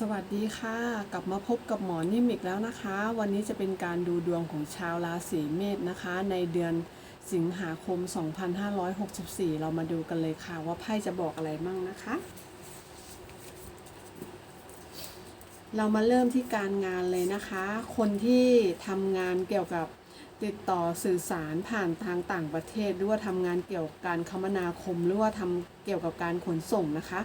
สวัสดีค่ะ กลับมาพบกับหมอนิ่มอีกแล้วนะคะ วันนี้จะเป็นการดูดวงของชาวราศีเมษนะคะ ในเดือนสิงหาคม 2564 เรามาดูกันเลยค่ะ ว่าไพ่จะบอกอะไรมั่งนะคะ เรามาเริ่มที่การงานเลยนะคะ คนที่ทำงานเกี่ยวกับติดต่อสื่อสารผ่านทางต่างประเทศหรือว่าทำงานเกี่ยวกับการคมนาคมหรือว่าทำเกี่ยวกับการขนส่งนะคะ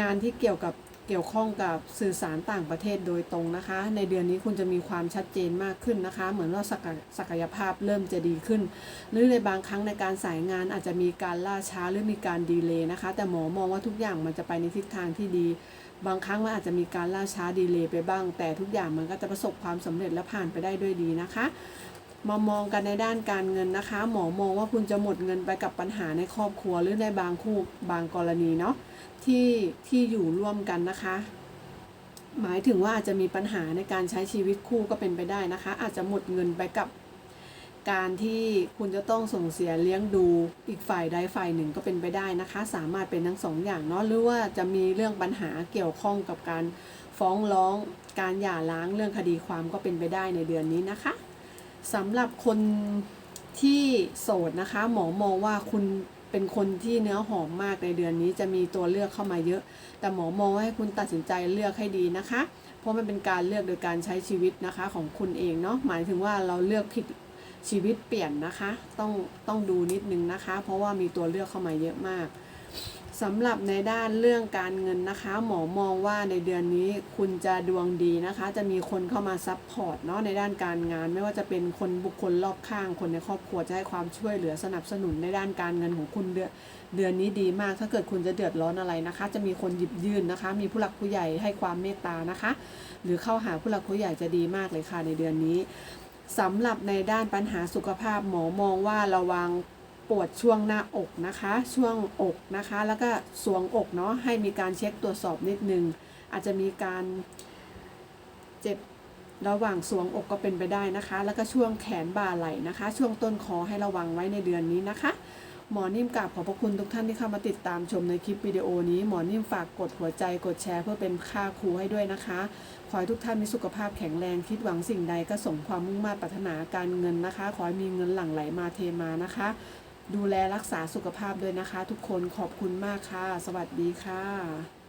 งานที่เกี่ยวกับ เกี่ยวข้องกับสื่อสารต่างประเทศโดยตรงนะคะ ในเดือนนี้คุณจะมีความชัดเจนมากขึ้นนะคะ เหมือนว่าศักยศักยภาพเริ่มจะดีขึ้น หรือในบางครั้งในการสายงานอาจจะมีการล่าช้าหรือมีการดีเลย์นะคะ แต่หมอมองว่าทุกอย่างมันจะไปในทิศทางที่ดี บางครั้งมันอาจจะมีการล่าช้าดีเลย์ไปบ้าง แต่ทุกอย่างมันก็จะประสบความสำเร็จและผ่านไปได้ด้วยดีนะคะ มามองกันในด้านการเงินนะคะ หมอมองว่าคุณจะหมดเงินไปกับปัญหาในครอบครัวหรือในบางคู่บางกรณีเนาะที่ที่อยู่ร่วมกันนะคะ หมายถึงว่าอาจจะมีปัญหาในการใช้ชีวิตคู่ก็เป็นไปได้นะคะ อาจจะหมดเงินไปกับการที่คุณจะต้องส่งเสียเลี้ยงดูอีกฝ่ายใดฝ่ายหนึ่งก็เป็นไปได้นะคะ สามารถเป็นทั้งสองอย่างเนาะหรือว่าจะมีเรื่องปัญหาเกี่ยวข้องกับการฟ้องร้อง การหย่าร้างเรื่องคดีความก็เป็นไปได้ในเดือนนี้นะคะ สำหรับคนที่โสดนะคะ หมอมองว่าคุณเป็นคนที่เนื้อหอมมากในเดือนนี้จะมีตัวเลือกเข้ามาเยอะ แต่หมอมองให้คุณตัดสินใจเลือกให้ดีนะคะ เพราะมันเป็นการเลือกโดยการใช้ชีวิตนะคะของคุณเองเนาะหมายถึงว่าเราเลือกผิดชีวิตเปลี่ยนนะคะ ต้องต้องดูนิดนึงนะคะ เพราะว่ามีตัวเลือกเข้ามาเยอะมาก สำหรับในด้านเรื่องการเงินนะคะ หมอมองว่าในเดือนนี้คุณจะดวงดีนะคะ จะมีคนเข้ามาซัพพอร์ตเนาะในด้านการงาน ไม่ว่าจะเป็นคนบุคคลรอบข้าง คนในครอบครัวจะให้ความช่วยเหลือสนับสนุนในด้านการเงินของคุณเดือนเดือนนี้ดีมาก ถ้าเกิดคุณจะเดือดร้อนอะไรนะคะ จะมีคนหยิบยื่นนะคะ มีผู้หลักผู้ใหญ่ให้ความเมตตานะคะ หรือเข้าหาผู้หลักผู้ใหญ่จะดีมากเลยค่ะในเดือนนี้สำหรับในด้านปัญหาสุขภาพหมอมองว่าระวัง ปวดช่วงหน้าอกนะคะ ช่วงอกนะคะ แล้วก็สวงอกเนาะให้มีการเช็คตรวจสอบนิดนึง อาจจะมีการเจ็บระหว่างสวงอกก็เป็นไปได้นะคะ แล้วก็ช่วงแขนบ่าไหล่นะคะ ช่วงต้นคอให้ระวังไว้ในเดือนนี้นะคะ หมอนิ่มกราบขอบพระคุณทุกท่านที่เข้ามาติดตามชมในคลิปวิดีโอนี้หมอนิ่มฝากกดหัวใจกดแชร์เพื่อเป็นค่าครูให้ด้วยนะคะขอให้ทุกท่านมีสุขภาพแข็งแรงคิดหวังสิ่งใดก็สมความมุ่งมั่นปรารถนาการเงินนะคะ ขอให้มีเงินหลั่งไหลมาเทมานะคะ ดูแลรักษาสุขภาพด้วยนะคะ ทุกคนขอบคุณมากค่ะ สวัสดีค่ะ